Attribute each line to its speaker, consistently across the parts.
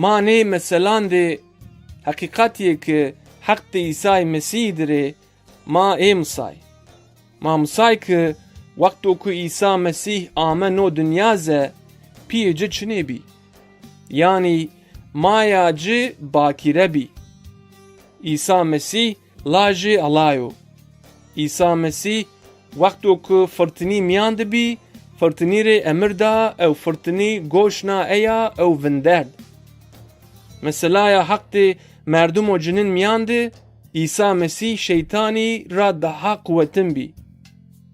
Speaker 1: ما نê meselan de heqîqetiyê ki heq de İsa'yê Mesîhê dirê ma ê misay. Ma misay ki wexto ku İsa Mesîh ame no dunya ze piyê ci çinê bî. Yani maya ci bakîre bî. İsa Mesîh la jê alayo. İsa Mesîh wexto ku firtinî miyan dibî firtinî rê emir da ew firtinî goşna eya ew vinderd. Meselaya hak de merdum o cinin miyan de İsa Mesîh şeytanî ra daha kuvvetin bî.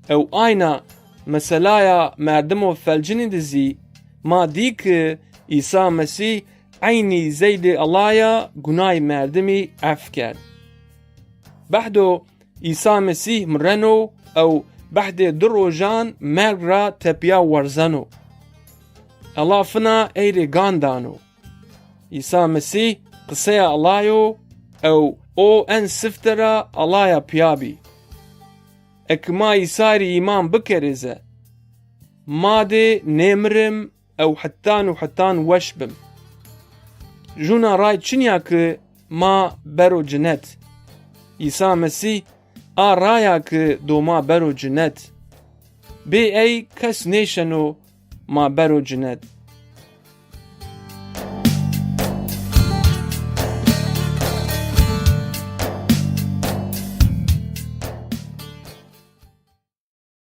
Speaker 1: Ew ayna meselaya merdum o felcinî dizî ma dî ki İsa Mesîh aynî zeydê alaya gunay merdimî eff kerd. Behdo İsa Mesîh mireno ew behdê du rojan merg ra tepiya werzeno. Allah fina eyrê gan dano. İsa Mesîh qıseya alayo ew o en siftera alaya piyabî. Ek ma İsa'yê îman bikerêze. Madê nêmirim ew hettan û hettan weş bim. Juna ray çinya ki ma bero cinet. İsa Mesîh a raya ki doma bero cinet. Bê ey kes ma bero.